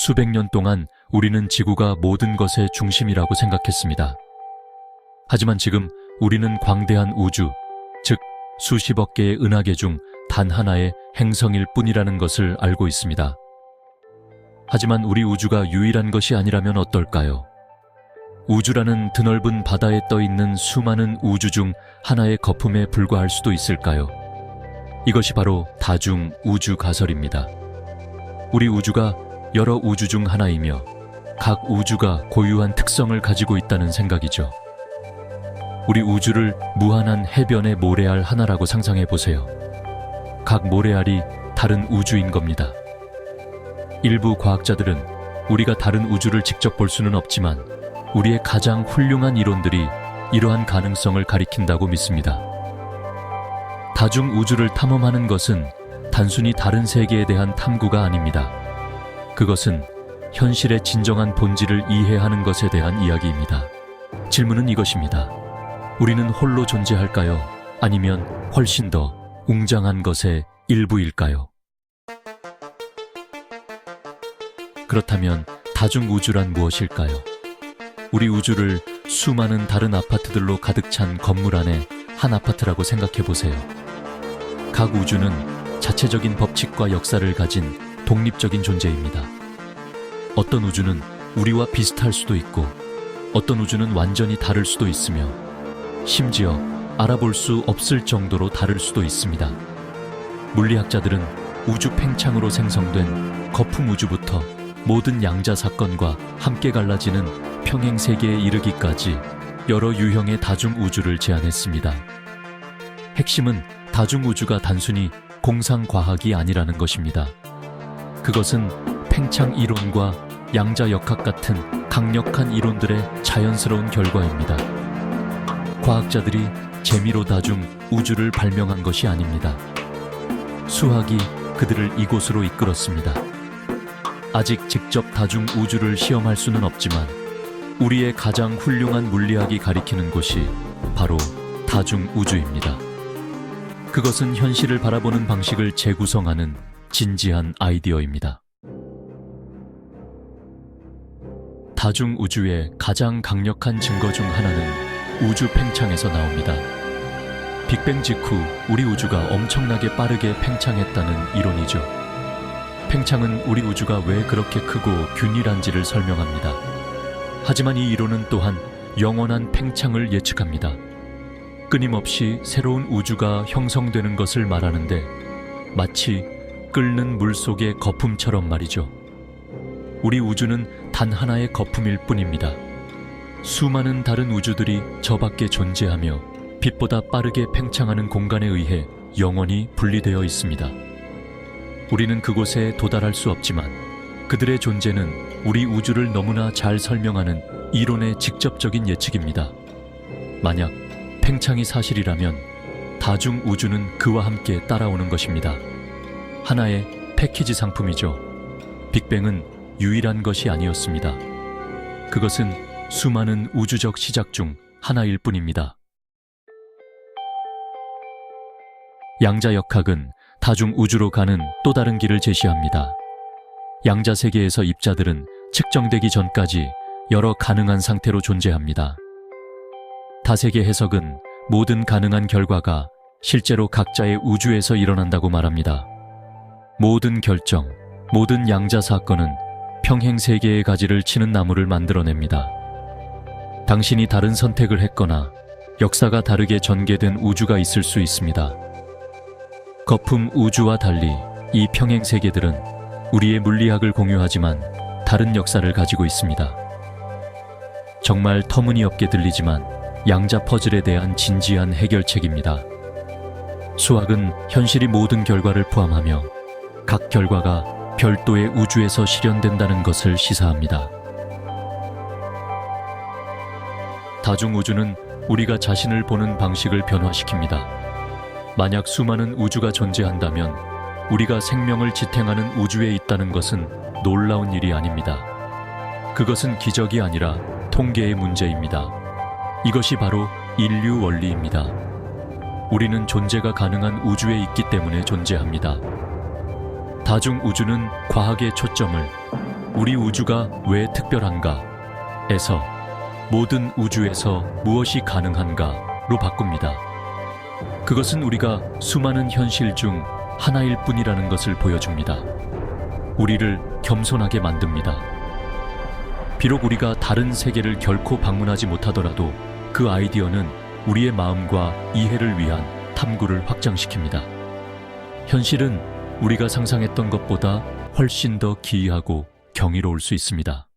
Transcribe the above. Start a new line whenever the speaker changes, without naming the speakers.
수백 년 동안 우리는 지구가 모든 것의 중심이라고 생각했습니다. 하지만 지금 우리는 광대한 우주, 즉 수십억 개의 은하계 중 단 하나의 행성일 뿐이라는 것을 알고 있습니다. 하지만 우리 우주가 유일한 것이 아니라면 어떨까요? 우주라는 드넓은 바다에 떠 있는 수많은 우주 중 하나의 거품에 불과할 수도 있을까요? 이것이 바로 다중 우주 가설입니다. 우리 우주가 여러 우주 중 하나이며 각 우주가 고유한 특성을 가지고 있다는 생각이죠. 우리 우주를 무한한 해변의 모래알 하나라고 상상해 보세요. 각 모래알이 다른 우주인 겁니다. 일부 과학자들은 우리가 다른 우주를 직접 볼 수는 없지만 우리의 가장 훌륭한 이론들이 이러한 가능성을 가리킨다고 믿습니다. 다중 우주를 탐험하는 것은 단순히 다른 세계에 대한 탐구가 아닙니다. 그것은 현실의 진정한 본질을 이해하는 것에 대한 이야기입니다. 질문은 이것입니다. 우리는 홀로 존재할까요? 아니면 훨씬 더 웅장한 것의 일부일까요? 그렇다면 다중우주란 무엇일까요? 우리 우주를 수많은 다른 아파트들로 가득 찬 건물 안에 한 아파트라고 생각해 보세요. 각 우주는 자체적인 법칙과 역사를 가진 독립적인 존재입니다. 어떤 우주는 우리와 비슷할 수도 있고, 어떤 우주는 완전히 다를 수도 있으며, 심지어 알아볼 수 없을 정도로 다를 수도 있습니다. 물리학자들은 우주 팽창으로 생성된 거품 우주부터 모든 양자 사건과 함께 갈라지는 평행 세계에 이르기까지 여러 유형의 다중 우주를 제안했습니다. 핵심은 다중 우주가 단순히 공상 과학이 아니라는 것입니다. 그것은 팽창 이론과 양자 역학 같은 강력한 이론들의 자연스러운 결과입니다. 과학자들이 재미로 다중 우주를 발명한 것이 아닙니다. 수학이 그들을 이곳으로 이끌었습니다. 아직 직접 다중 우주를 시험할 수는 없지만 우리의 가장 훌륭한 물리학이 가리키는 곳이 바로 다중 우주입니다. 그것은 현실을 바라보는 방식을 재구성하는 진지한 아이디어입니다. 다중 우주의 가장 강력한 증거 중 하나는 우주 팽창에서 나옵니다. 빅뱅 직후 우리 우주가 엄청나게 빠르게 팽창했다는 이론이죠. 팽창은 우리 우주가 왜 그렇게 크고 균일한지를 설명합니다. 하지만 이 이론은 또한 영원한 팽창을 예측합니다. 끊임없이 새로운 우주가 형성되는 것을 말하는데 마치 끓는 물 속의 거품처럼 말이죠. 우리 우주는 단 하나의 거품일 뿐입니다. 수많은 다른 우주들이 저 밖에 존재하며 빛보다 빠르게 팽창하는 공간에 의해 영원히 분리되어 있습니다. 우리는 그곳에 도달할 수 없지만 그들의 존재는 우리 우주를 너무나 잘 설명하는 이론의 직접적인 예측입니다. 만약 팽창이 사실이라면 다중 우주는 그와 함께 따라오는 것입니다. 하나의 패키지 상품이죠. 빅뱅은 유일한 것이 아니었습니다. 그것은 수많은 우주적 시작 중 하나일 뿐입니다. 양자 역학은 다중 우주로 가는 또 다른 길을 제시합니다. 양자 세계에서 입자들은 측정되기 전까지 여러 가능한 상태로 존재합니다. 다세계 해석은 모든 가능한 결과가 실제로 각자의 우주에서 일어난다고 말합니다. 모든 결정, 모든 양자 사건은 평행 세계의 가지를 치는 나무를 만들어냅니다. 당신이 다른 선택을 했거나 역사가 다르게 전개된 우주가 있을 수 있습니다. 거품 우주와 달리 이 평행 세계들은 우리의 물리학을 공유하지만 다른 역사를 가지고 있습니다. 정말 터무니없게 들리지만 양자 퍼즐에 대한 진지한 해결책입니다. 수학은 현실이 모든 결과를 포함하며 각 결과가 별도의 우주에서 실현된다는 것을 시사합니다. 다중우주는 우리가 자신을 보는 방식을 변화시킵니다. 만약 수많은 우주가 존재한다면 우리가 생명을 지탱하는 우주에 있다는 것은 놀라운 일이 아닙니다. 그것은 기적이 아니라 통계의 문제입니다. 이것이 바로 인류 원리입니다. 우리는 존재가 가능한 우주에 있기 때문에 존재합니다. 다중 우주는 과학의 초점을 우리 우주가 왜 특별한가? 에서 모든 우주에서 무엇이 가능한가?로 바꿉니다. 그것은 우리가 수많은 현실 중 하나일 뿐이라는 것을 보여줍니다. 우리를 겸손하게 만듭니다. 비록 우리가 다른 세계를 결코 방문하지 못하더라도 그 아이디어는 우리의 마음과 이해를 위한 탐구를 확장시킵니다. 현실은 우리가 상상했던 것보다 훨씬 더 기이하고 경이로울 수 있습니다.